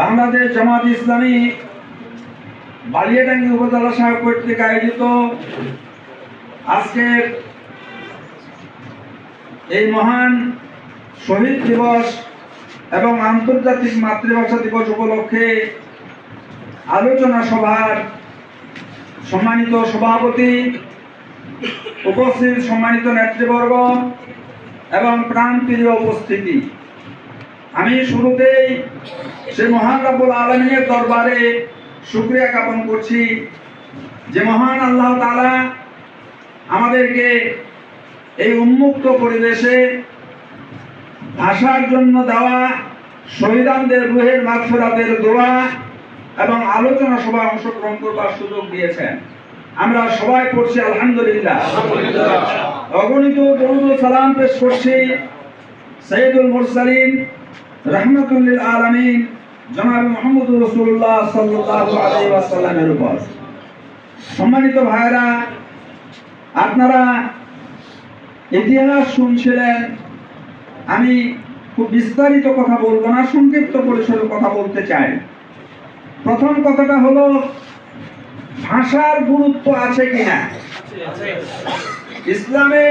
বাংলাদেশ জামাত ইসলামী বালিয়াডাঙ্গি উপজেলা শাখা কর্তৃক আয়োজিত আজকের এই মহান শহীদ দিবস এবং আন্তর্জাতিক মাতৃভাষা দিবস উপলক্ষে আলোচনা সভার সম্মানিত সভাপতি, উপস্থিত সম্মানিত নেতৃবর্গ এবং প্রাণপ্রিয় উপস্থিতি। আমি শুরুতেই সে মহান রাব্বুল আলমিনের দরবারে শুক্রিয়া জ্ঞাপন করছি যে মহান আল্লাহ তালা আমাদেরকে এই উন্মুক্ত পরিবেশে ভাষার জন্য দেওয়া শহীদানদের রুহের মাগফিরাতের দোয়া এবং আলোচনা সভায় অংশগ্রহণ করবার সুযোগ দিয়েছেন। আমরা সবাই পড়ছি আলহামদুলিল্লাহ। অগণিত দরুদ সালাম পেশ করছি সৈয়দুল মুরসালিন। রহমতুল্লিল আলমিন জনাব মোহাম্মদ রসুল্লাহ সাল্লাল্লাহু উপর। সম্মানিত ভাইরা আপনারা ইতিহাস শুনছিলেন, আমি খুব বিস্তারিত কথা বলব না, সংক্ষিপ্ত পরিসরে কথা বলতে চাই। প্রথম কথাটা হলো, ভাষার গুরুত্ব আছে কিনা? ইসলামে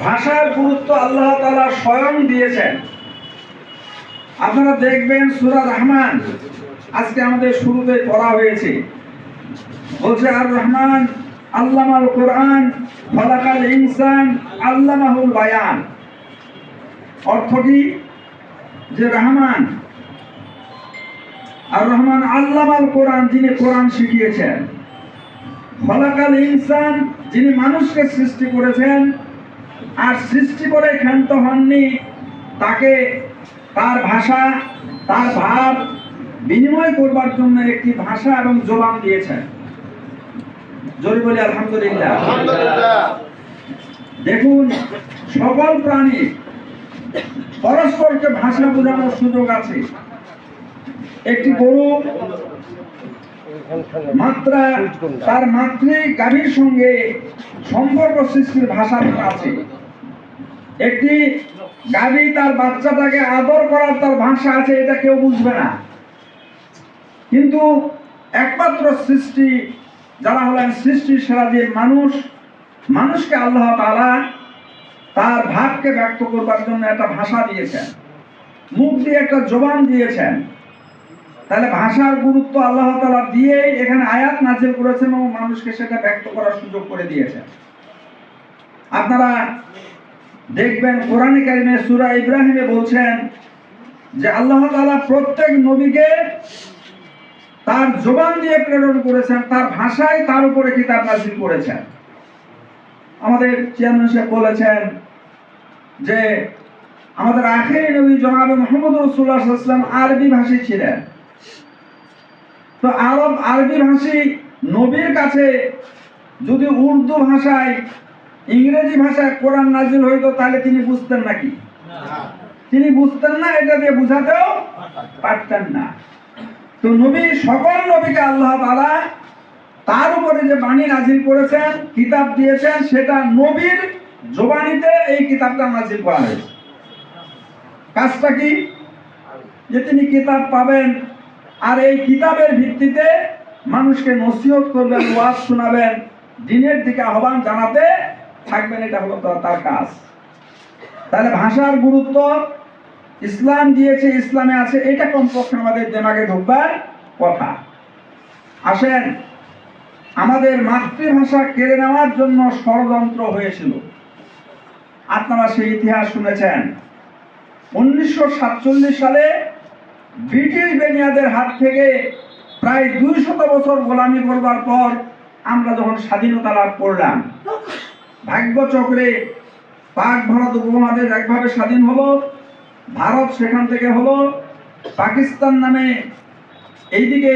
ভাষার গুরুত্ব আল্লাহ তালা স্বয়ং দিয়েছেন। আপনারা দেখবেন সূরা রহমান। আজকে আমাদের শুরুতে পড়া হয়েছে। বলছে, আর রহমান, আল্লামাল কোরআন ফলাকাল ইনসান, আল্লামাহুল বায়ান। অর্থ কি? যে রহমান, আর রহমান আল্লামাল কোরআন, যিনি কোরআন শিখিয়েছেন। ফলাকাল ইনসান, যিনি মানুষকে সৃষ্টি করেছেন, আর সৃষ্টি করে ক্ষান্ত হননি, তাকে তার ভাষা তার ভাব বিনিময় করবার জন্য একটি ভাষা এবং জবান দিয়েছেন। জোরে বলি আলহামদুলিল্লাহ। দেখুন সকল প্রাণী পরস্পরকে ভাষা বোঝানোর সুযোগ আছে। একটি গরু মাত্রা তার মাতৃ গাভীর সঙ্গে সম্পর্ক সৃষ্টির ভাষা আছে। একটি গাভী তার বাচ্চাটাকে আদর করার তার ভাষা আছে, এটা কেউ বুঝবে না। কিন্তু একমাত্র সৃষ্টি, যারা হলেন সৃষ্টির সেরা যে মানুষ, মানুষকে আল্লাহ তাআলা তার ভাবকে ব্যক্ত করবার জন্য একটা ভাষা দিয়েছেন। মুখ দিয়ে একটা জবান দিয়েছেন। তাহলে ভাষার গুরুত্ব আল্লাহ তালা দিয়েই এখানে আয়াত নাজিল করেছেন এবং মানুষকে সেটা ব্যক্ত করার সুযোগ করে দিয়েছেন। আপনারা দেখবেন কোরআনে কারিমে সূরা ইব্রাহিমে বলছেন যে আল্লাহ তাআলা প্রত্যেক নবীকে তার জবান দিয়ে প্রেরণ করেছেন, তার ভাষায় তার উপরে কিতাব নাজিল করেছেন। আমাদের চেয়ারম্যান সাহেব বলেছেন যে আমাদের আখেরি নবী জনাবে মোহাম্মদ রসুল্লাহ সাল্লাম আরবি ভাষী ছিলেন। তো আরব, আরবি ভাষী নবীর কাছে যদি উর্দু ভাষায় ইংরেজি ভাষায় কোরআন নাজিল হইতো তাহলে তিনি বুঝতেন নাকি? তিনি বুঝতেন না এটা দিয়ে বুঝাতেও পারতেন না। তো নবী সকল নবীকে আল্লাহ তাআলা তার উপরে যে বাণী নাজিল করেছেন কিতাব দিয়েছেন সেটা নবীর জোবানিতে এই কিতাবটা নাজিল করা হয়েছে। কাজটা কি? যে তিনি কিতাব পাবেন আর এই কিতাবের ভিত্তিতে মানুষকে নসিহত করবেন ওয়াজ শোনাবেন দিনের দিকে আহ্বান জানাতে থাকবেন এটা হলো তার- কাজ। তাহলে ভাষার গুরুত্ব ইসলাম দিয়েছে, ইসলামে আছে, এটা কমপক্ষে আমাদের দেমাগে ঢুকবার কথা। আসেন, আমাদের মাতৃভাষা কেড়ে নেওয়ার জন্য ষড়যন্ত্র হয়েছিল। আপনারা সেই ইতিহাস শুনেছেন। উনিশশো সাতচল্লিশ সালে ব্রিটিশ বেনিয়াদের হাত থেকে প্রায় দুই শত বছর গোলামি করবার পর আমরা যখন স্বাধীনতা লাভ করলাম ভাগ্যচক্রে পাক ভারত উপমহাদেশ একভাবে স্বাধীন হলো, ভারত সেখান থেকে হলো, পাকিস্তান নামে এইদিকে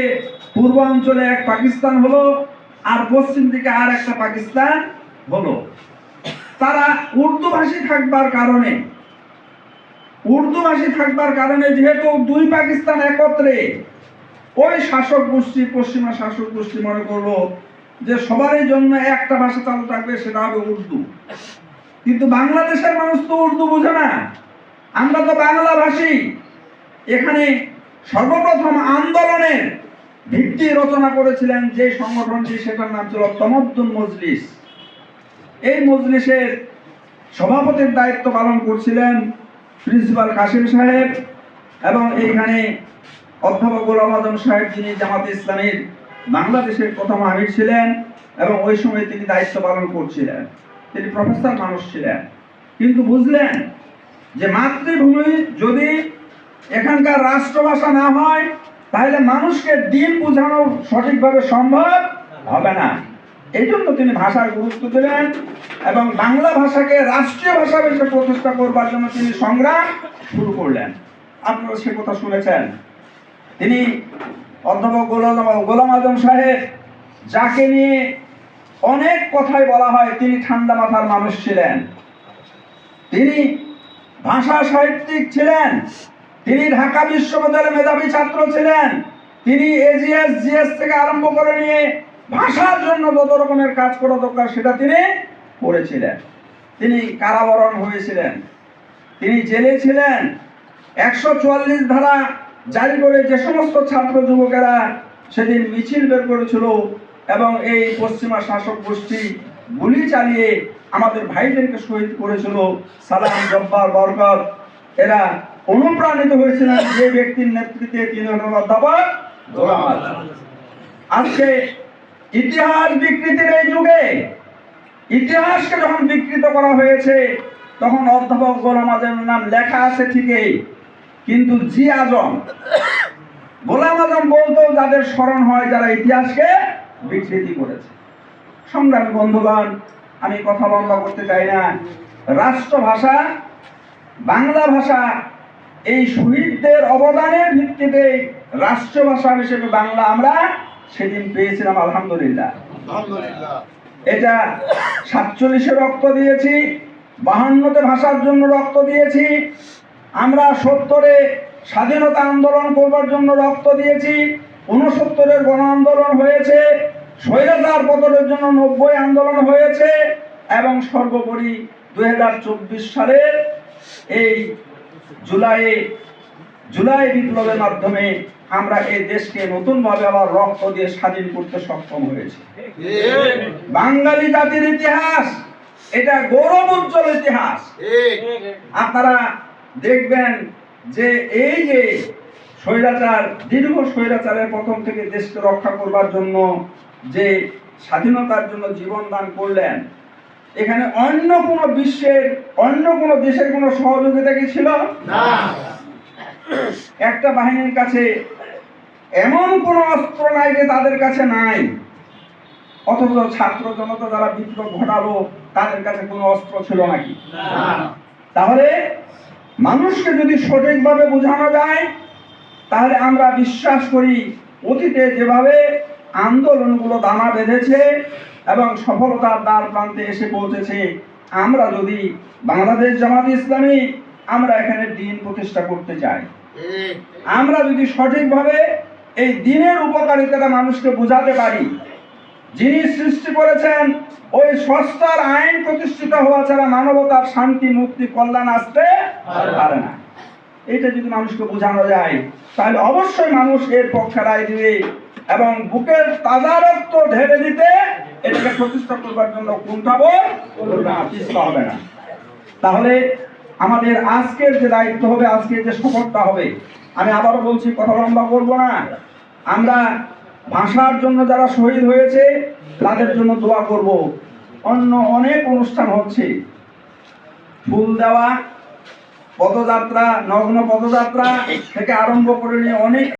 পূর্বাঞ্চলে এক পাকিস্তান হলো, আর পশ্চিম দিকে আর একটা পাকিস্তান হলো। তারা উর্দু ভাষী থাকবার কারণে উর্দু ভাষী থাকবার কারণে যেহেতু দুই পাকিস্তান একত্রে, ওই শাসক গোষ্ঠী, পশ্চিমা শাসক গোষ্ঠী মনে করল যে সবারই জন্য একটা ভাষা চালু থাকবে সেটা হবে উর্দু। কিন্তু বাংলাদেশের মানুষ তো উর্দু বোঝে না। আমরা তো বাংলা ভাষী এখানে সর্বপ্রথম আন্দোলনের ভিত্তি রচনা করেছিলেন যে সংগঠনটি, সেটার নাম ছিল তমদ্দুন মজলিস। এই মজলিসের সভাপতির দায়িত্ব পালন করছিলেন প্রিন্সিপাল কাশিম সাহেব এবং এইখানে অধ্যাপক গোলাম আজম সাহেব, যিনি জামাত ইসলামীর বাংলাদেশের প্রথম আমির ছিলেন এবং ওই সময় তিনি দায়িত্ব পালন করছিলেন। তিনি প্রফেসর মানুষ ছিলেন। কিন্তু বুঝলেন যে মাতৃভূমি যদি এখানকার রাষ্ট্রভাষা না হয়, তাহলে মানুষকে দিন বোঝানো সঠিকভাবে সম্ভব হবে না। এই জন্য তিনি ভাষার গুরুত্ব দিলেন এবং বাংলা ভাষাকে রাষ্ট্রীয় ভাষা হিসেবে প্রতিষ্ঠা করবার জন্য তিনি সংগ্রাম শুরু করলেন। আপনারা সে কথা শুনেছেন। তিনি অধ্যাপক গোলাম আজম সাহেব, যাকে নিয়ে অনেক কথাই বলা হয়, তিনি ঠান্ডা মাথার মানুষ ছিলেন। তিনি ভাষা সাহিত্যিক ছিলেন, তিনি ঢাকা বিশ্ববিদ্যালয়ের মেধাবী ছাত্র ছিলেন, তিনি এজিএস জিএস থেকে আরম্ভ করে নিয়ে ভাষার জন্য যত রকমের কাজ করা দরকার, সেটা তিনি করেছিলেন। তিনি কারাবরণ হয়েছিলেন। তিনি জেলে ছিলেন। একশো চুয়াল্লিশ ধারা জারি করে যে সমস্ত ছাত্র যুবকেরা সেদিন মিছিল বের করেছিল এবং এই পশ্চিমা শাসক গোষ্ঠী গুলি চালিয়ে আমাদের ভাইদেরকে শহীদ করেছিল। সালাম, জব্বার, বরকত। এরা অনুপ্রাণিত হয়েছিলেন যে ব্যক্তির নেতৃত্বে তিনি আজম। আজকে ইতিহাস বিকৃতির এই যুগে ইতিহাসকে যখন বিকৃত করা হয়েছে, তখন অধ্যাপক গোলাম আজমের নাম লেখা আছে ঠিকই। কিন্তু জি আজম গোলাম আজম বলতো যাদের স্মরণ হয় যারা ইতিহাসকে বিকৃতি করেছে। সংগ্রামী বন্ধুগণ আমি কথা লম্বা করতে চাই না। রাষ্ট্রভাষা বাংলা ভাষা এই শহীদদের অবদানের ভিত্তিতে রাষ্ট্রভাষা হিসেবে বাংলা আমরা সেদিন পেয়েছিলাম আলহামদুলিল্লাহ। আলহামদুলিল্লাহ। এটা সাতচল্লিশে রক্ত দিয়েছি বাহান্নতে ভাষার জন্য রক্ত দিয়েছি আমরা সত্তরে স্বাধীনতা আন্দোলন করবার জন্য রক্ত দিয়েছি উনসত্তরের গণ আন্দোলন হয়েছে স্বৈরাচার পতনের জন্য নব্বই আন্দোলন হয়েছে এবং সর্বোপরি দুই হাজার চব্বিশ সালের এই জুলাইয়ে জুলাই বিপ্লবের মাধ্যমে আমরা এই দেশকে নতুনভাবে আবার রক্ত দিয়ে স্বাধীন করতে সক্ষম হয়েছি। বাঙালি জাতির ইতিহাস এটা গৌরব উজ্জ্বল ইতিহাস আপনারা দেখবেন যে এই যে স্বৈরাচার দীর্ঘ স্বৈরাচারের প্রথম থেকে দেশকে রক্ষা করবার জন্য যে স্বাধীনতার জন্য জীবন দান করলেন এখানে অন্য কোনো বিশ্বের অন্য কোনো দেশের কোনো সহযোগিতা কি ছিল? না। একটা বাহিনীর কাছে এমন কোনো অস্ত্র নাই যে তাদের কাছে নাই। অথচ ছাত্র জনতা যারা বিপ্লব ঘটালো তাদের কাছে কোনো অস্ত্র ছিল নাকি? তাহলে মানুষকে যদি সঠিকভাবে বোঝানো যায় তাহলে আমরা বিশ্বাস করি অতীতে যেভাবে আন্দোলনগুলো দানা বেঁধেছে এবং সফলতার দ্বার প্রান্তে এসে পৌঁছেছে আমরা যদি বাংলাদেশ জামাত ইসলামী আমরা এখানে দিন প্রতিষ্ঠা করতে চাই। আমরা যদি সঠিকভাবে এই দিনের উপকারিতাটা মানুষকে বোঝাতে পারি যিনি সৃষ্টি করেছেন ওই সস্তার আইন প্রতিষ্ঠিত হওয়া ছাড়া মানবতার শান্তি মুক্তি কল্যাণ আসতে পারে না। এটা যদি মানুষকে বোঝানো যায় তাহলে অবশ্যই মানুষ এর পক্ষে রায় দিবে এবং বুকের তাজা রক্ত ঢেলে দিতে এটাকে প্রতিষ্ঠা করবার জন্য কুণ্ঠাবো করবে না পিছপা হবে না। তাহলে আমাদের আজকের যে দায়িত্ব হবে আজকের যে শপথটা হবে আমি আবারও বলছি কথা লম্বা করব না। আমরা ভাষার জন্য যারা শহীদ হয়েছে, তাদের জন্য দোয়া করব। অন্য অনেক অনুষ্ঠান হচ্ছে। ফুল দেওয়া, পদযাত্রা, নগ্ন পদযাত্রা থেকে আরম্ভ করে নিয়ে অনেক